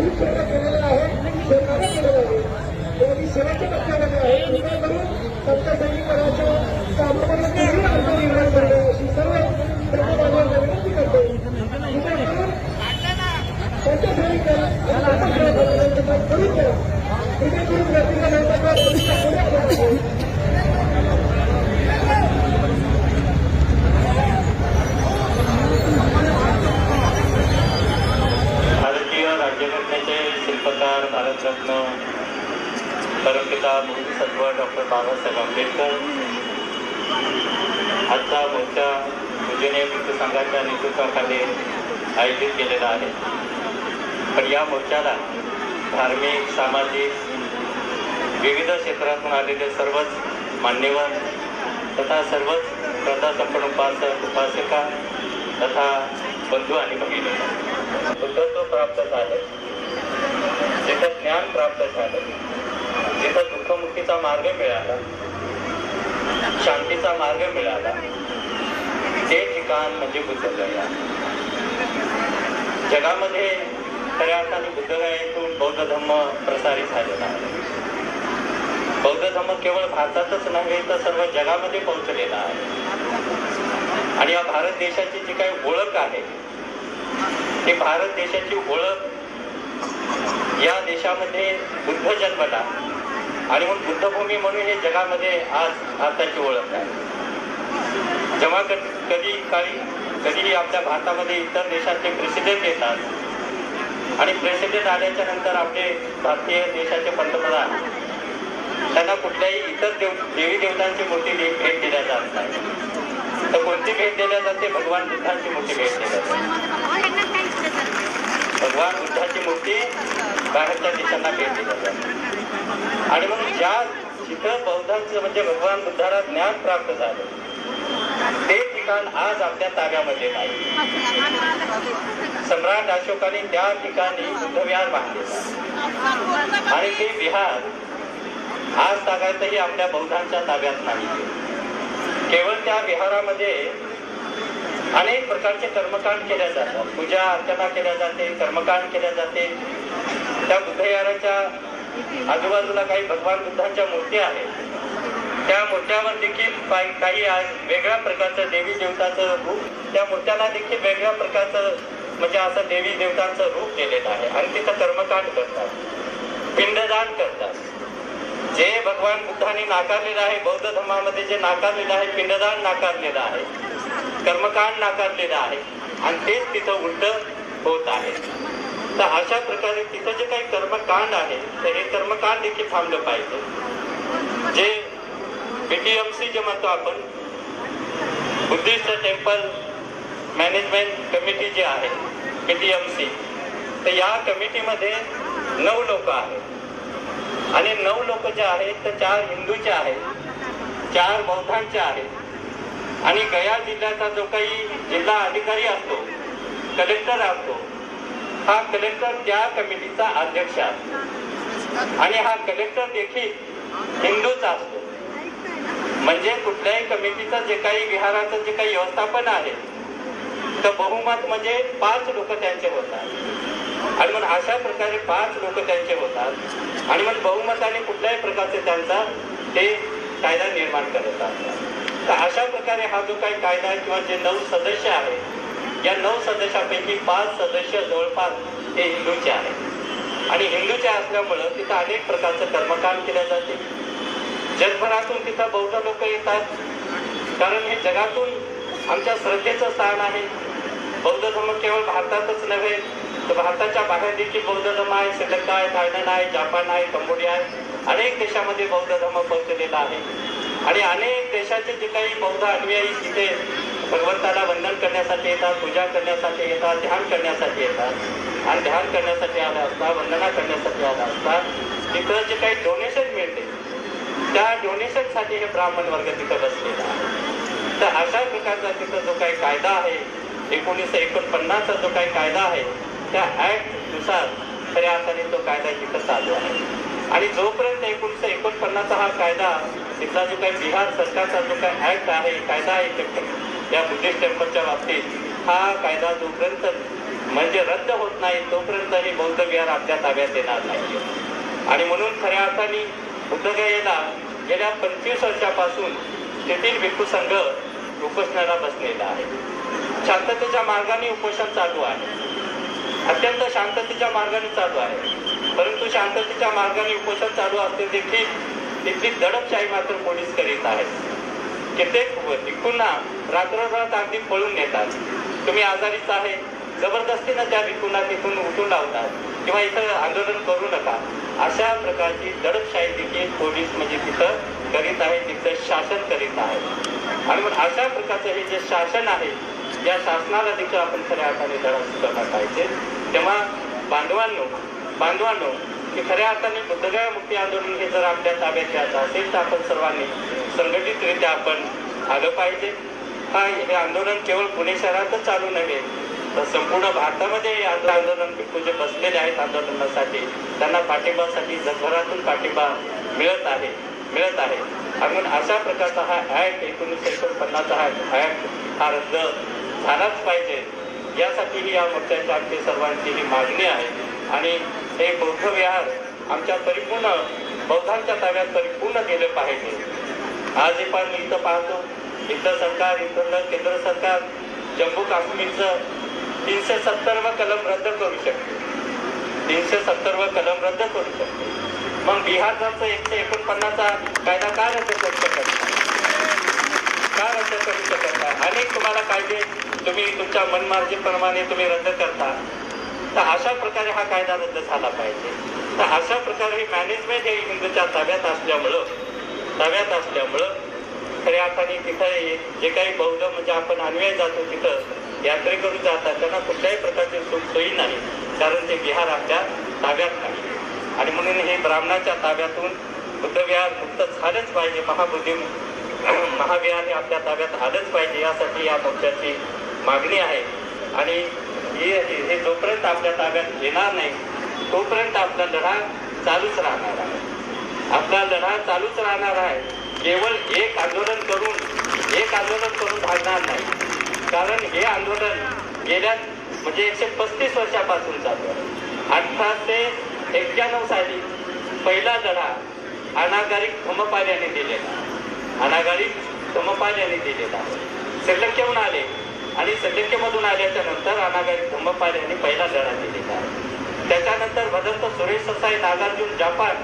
खूप सेवा केलेल्या आहे सरकारने केलेलं आहे त्याची शेवटच्या टप्प्यामध्ये आहे कृपया करून सत्ता सैनिक पदाच्या कामामध्ये काही अडचण निर्माण करणे अशी सर्व प्रत्येकाला विनंती करतो कृपया करून त्यांच्या सैनिकांना करून करा कृपया करून गर्दीला नव्हता पोलिसांना पुढे आलं पाहिजे भारतीय राज्यघटनेचे शिल्पकार भारतरत्न परमपिता बोधिसत्व डॉक्टर बाबासाहेब आंबेडकर. आजचा मोर्चा पूजनीय संघाच्या नेतृत्वाखाली आयोजित केलेला आहे. पण या मोर्चाला धार्मिक सामाजिक विविध क्षेत्रातून आलेले सर्वच मान्यवर तथा सर्वच श्रद्धासंपन्न उपासक उपासिका तथा बंधू आणि भगिनी. बुद्धत्व प्राप्त झाले. जिथं ज्ञान प्राप्त झालं जिथं दुःखमुक्तीचा मार्ग मिळाला शांतीचा मार्ग मिळाला ते ठिकाण म्हणजे बुद्धगया. जगामध्ये खऱ्या अर्थाने बुद्धगयातून बौद्ध धर्म प्रसारित झालेला आहे बौद्ध धर्म केवळ भारतातच नव्हे तर सर्व जगामध्ये पोहोचलेला आहे. आणि या भारत देशाची जी काही ओळख आहे ती भारत देशाची ओळख या देशामध्ये बुद्ध जन्मला. आणि मग बुद्धभूमी म्हणून हे जगामध्ये आज भारताची ओळख आहे. जेव्हा कधी काळी कधीही आपल्या भारतामध्ये इतर देशातले प्रेसिडेंट येतात. आणि प्रेसिडेंट आल्याच्यानंतर आपले भारतीय देशाचे पंतप्रधान त्यांना कुठल्याही इतर देव देवी देवतांची मूर्ती भेट दिल्या जात नाही. तर कोणती भेट दिल्या जाते? भगवान बुद्धांची मूर्ती भेट दिल्या जाते. भगवान बुद्धाची मूर्ती बाहेरच्या देशांना भेट दिली जाते. आणि मग ज्या जिथं बौद्धांचं म्हणजे भगवान बुद्धाला ज्ञान प्राप्त झालं ते ठिकाण आज आपल्या ताब्यामध्ये नाही. सम्राट अशोकाने त्या ठिकाणी बुद्धविहार बांधले आणि ते विहार आज ताब्यातही आपल्या बौद्धांच्या ताब्यात नाही. केवळ त्या विहारामध्ये अनेक प्रकारचे कर्मकांड केल्या जातात. पूजा अर्चना केल्या जाते कर्मकांड केल्या जाते. त्या बुद्धयाराच्या आजूबाजूला काही भगवान बुद्धांच्या मूर्ती आहेत. त्या मूर्त्यावर देखील काही काही आज वेगळ्या प्रकारचं देवी देवताचं रूप त्या मूर्त्याला देखील वेगळ्या प्रकारचं म्हणजे असं देवी देवतांचं रूप दिलेलं आहे. आणि तिथं कर्मकांड करतात. पिंडदान करतात. जे भगवान बुद्धांनी नाकारलेलं आहे बौद्ध धर्मामध्ये जे नाकारलेलं आहे पिंडदान नाकारलेलं आहे कर्मकांड नाकारलेलं आहे. आणि तेच तिथं उलट होत आहे. तर अशा प्रकारे तिथं जे काही कर्मकांड आहे तर हे कर्मकांड देखील थांबलं पाहिजे. जे बीटीएमसी जे म्हणतो आपण बुद्धिस्ट टेम्पल मॅनेजमेंट कमिटी जी आहे बीटीएमसी तर या कमिटीमध्ये नऊ लोक आहेत. आणि नऊ लोक जे आहेत तर चार हिंदूचे आहेत चार बौद्धांचे आहेत. आणि गया जिल्ह्याचा जो काही जिल्हा अधिकारी असतो कलेक्टर असतो हा कलेक्टर त्या कमिटीचा अध्यक्ष असतो आणि हा कलेक्टर देखील हिंदूच असतो. म्हणजे कुठल्याही कमिटीचं जे काही विहाराचं जे काही व्यवस्थापन आहे तर बहुमत म्हणजे पाच लोक त्यांचे होतात. आणि मग अशा प्रकारे पाच लोक त्यांचे होतात. आणि मग बहुमताने कुठल्याही प्रकारचे त्यांचा ते कायदा निर्माण करत असतात तर अशा प्रकारे हा जो काही कायदा किंवा जे नऊ सदस्य आहेत या नऊ सदस्यापैकी पाच सदस्य जवळपास हे हिंदूचे आहेत. आणि हिंदूचे असल्यामुळं तिथं अनेक प्रकारचं कर्मकांड केलं जाते. जगभरातून तिथं बौद्ध लोक येतात. कारण हे जगातून आमच्या श्रद्धेचं स्थान आहे. बौद्ध धर्म केवळ भारतातच नव्हे तर भारताच्या बाहेर देखील बौद्ध धर्म आहे. श्रीलंका आहे थायलंड आहे जपान आहे कंबोडिया आहे. अनेक देशामध्ये बौद्ध धर्म पोहोचलेला आहे. आणि अनेक देशाचे जे काही बौद्ध अनुयायी तिथे भगवंताला वंदन करण्यासाठी येतात पूजा करण्यासाठी येतात ध्यान करण्यासाठी येतात आणि ध्यान करण्यासाठी आला असता वंदना करण्यासाठी आला असता तिथं जे काही डोनेशन मिळते त्या डोनेशनसाठी हे ब्राह्मण वर्ग तिथं बसलेला आहे. तर अशा प्रकारचा तिथं जो काही कायदा आहे एकोणीसशे एकोणपन्नासचा जो काही कायदा आहे त्या ॲक्टनुसार खऱ्या अर्थाने तो कायदा तिथं चालू आहे. आणि जोपर्यंत एकोणीसशे एकोणपन्नासचा हा कायदा तिथला जो काही बिहार सरकारचा जो काही ॲक्ट आहे कायदा आहे या बुद्धिस्ट टेम्पलच्या बाबतीत हा कायदा जोपर्यंत म्हणजे रद्द होत नाही तोपर्यंत हे बौद्ध विहार आपल्या ताब्यात येणार नाही. आणि म्हणून खऱ्या अर्थाने बुद्धगयेला गेल्या पंचवीस वर्षापासून तेथील भिक्खू संघ उपोषणाला बसलेला आहे. शांततेच्या मार्गाने उपोषण चालू आहे. अत्यंत शांततेच्या मार्गाने चालू आहे. परंतु शांततेच्या मार्गाने उपोषण चालू असते देखील तिथली दडपशाही मात्र पोलीस करीत आहेत. कित्येक भिक्खूंना रात्ररात अगदी पळून नेतात. तुम्ही आजारीच आहे जबरदस्तीनं त्या भिक्खूंना तिथून उठून लावतात किंवा इथं आंदोलन करू नका. अशा प्रकारची दडपशाही देखील पोलीस म्हणजे तिथं करीत आहे तिथं शासन करीत आहे आणि मग अशा प्रकारचं हे जे शासन आहे या शासनाला देखील आपण खऱ्या अर्थाने धडा शिकवला पाहिजे. तेव्हा बांधवांनो बांधवांनो की खऱ्या अर्थाने बुद्धगया मुक्ती आंदोलन हे जर आपल्या ताब्यात घ्यायचं असेल तर आपण सर्वांनी संघटितरित्या आपण आलं पाहिजे. हा हे आंदोलन केवळ पुणे शहरातच चालू नव्हे तर संपूर्ण भारतामध्ये आंदोलन जे बसलेले आहेत आंदोलनासाठी. त्यांना पाठिंबासाठी जगभरातून पाठिंबा मिळत आहे मिळत आहे. म्हणून अशा प्रकारचा हा ॲक्ट एकोणीसशे एकोणपन्नासचा हा ॲक्ट हा रद्द झालाच पाहिजे. यासाठी ही या मोर्चाची आमची सर्वांची ही मागणी आहे. आणि हे बौद्ध विहार आमच्या परिपूर्ण बौद्धांच्या ताब्यात परिपूर्ण गेलं पाहिजे. आज पण मी इथं पाहतो. इथलं सरकार इथलं केंद्र सरकार जम्मू काश्मीरचं तीनशे सत्तर व कलम रद्द करू शकते. तीनशे सत्तर व कलम रद्द करू शकते. मग बिहारचा एकशे एकोणपन्नासचा कायदा का रद्द करू शकत का रद्द करू शकत नाही? अनेक तुम्हाला कायदे तुम्ही तुमच्या मनमार्जीप्रमाणे तुम्ही रद्द करता. तर अशा प्रकारे हा कायदा रद्द झाला पाहिजे. तर अशा प्रकारे ही मॅनेजमेंट हे हिंदूच्या ताब्यात असल्यामुळं ताब्यात असल्यामुळं खऱ्या अर्थाने तिथं जे काही बौद्ध म्हणजे आपण अन्वय जातो तिथं यात्रेकरू जातात त्यांना कुठल्याही प्रकारची सुख सोयी नाही कारण ते बिहार आपल्या ताब्यात नाही. आणि म्हणून हे ब्राह्मणाच्या ताब्यातून बुद्धविहार मुक्त झालंच पाहिजे महाबुद्धी महाविहार हे आपल्या ताब्यात आलंच पाहिजे यासाठी या मोर्चाची मागणी आहे. आणि हे हे- हे जोपर्यंत आपल्या ताब्यात येणार नाही तोपर्यंत आपला लढा चालूच राहणार आहे. आपला लढा चालूच राहणार आहे. केवळ एक आंदोलन करून एक आंदोलन करून भागणार नाही. कारण हे आंदोलन गेल्या म्हणजे एकशे पस्तीस वर्षापासून चालू आहे. अठराशे एक्क्याण्णव साली पहिला लढा अनागारिक थमपाल यांनी दिलेला अनागारिक थमपाल यांनी दिलेला श्रीलंकेहून आले. आणि श्रीलंकेमधून आल्याच्यानंतर अनागारी धम्मपाल यांनी पहिला लढा दिलेला आहे. त्याच्यानंतर भदंत सुरेश ससाई नागार्जुन जापान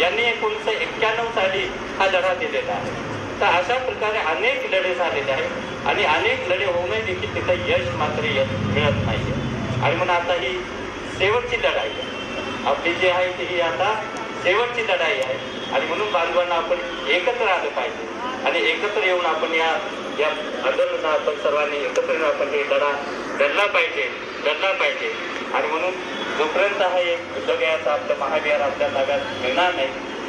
यांनी एकोणीसशे एक्क्याण्णव साली हा लढा दिलेला आहे. तर अशा प्रकारे अनेक लढे झालेले आहेत आणि अनेक लढे होऊनही देखील तिथं यश मात्र यश मिळत नाही आणि म्हणून आता ही शेवटची लढाई आहे. आपली जी आहे ती ही आता शेवटची लढाई आहे. आणि म्हणून बांधवांना आपण एकत्र आलं पाहिजे. आणि एकत्र येऊन आपण या या आंदोलनात आपण सर्वांनी एकत्र येऊन आपण हे लढा लढला पाहिजे लढला पाहिजे. आणि म्हणून जोपर्यंत हा एक बुद्धगयाचा आपलं महाविहार आपल्या ताब्यात मिळणार नाही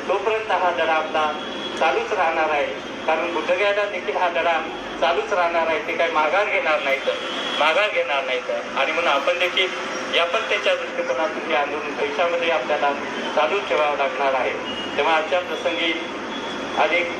तोपर्यंत हा लढा आपला चालूच राहणार आहे. कारण बुद्धगयाला देखील हा लढा चालूच राहणार आहे. ते काही माघार घेणार नाही तर माघार घेणार नाही तर आणि म्हणून आपण देखील या पण त्याच्या दृष्टिकोनातून हे आंदोलन भविष्यामध्ये आपल्याला चालू ठेवावं लागणार आहे. तेव्हा आजच्या प्रसंगी अनेक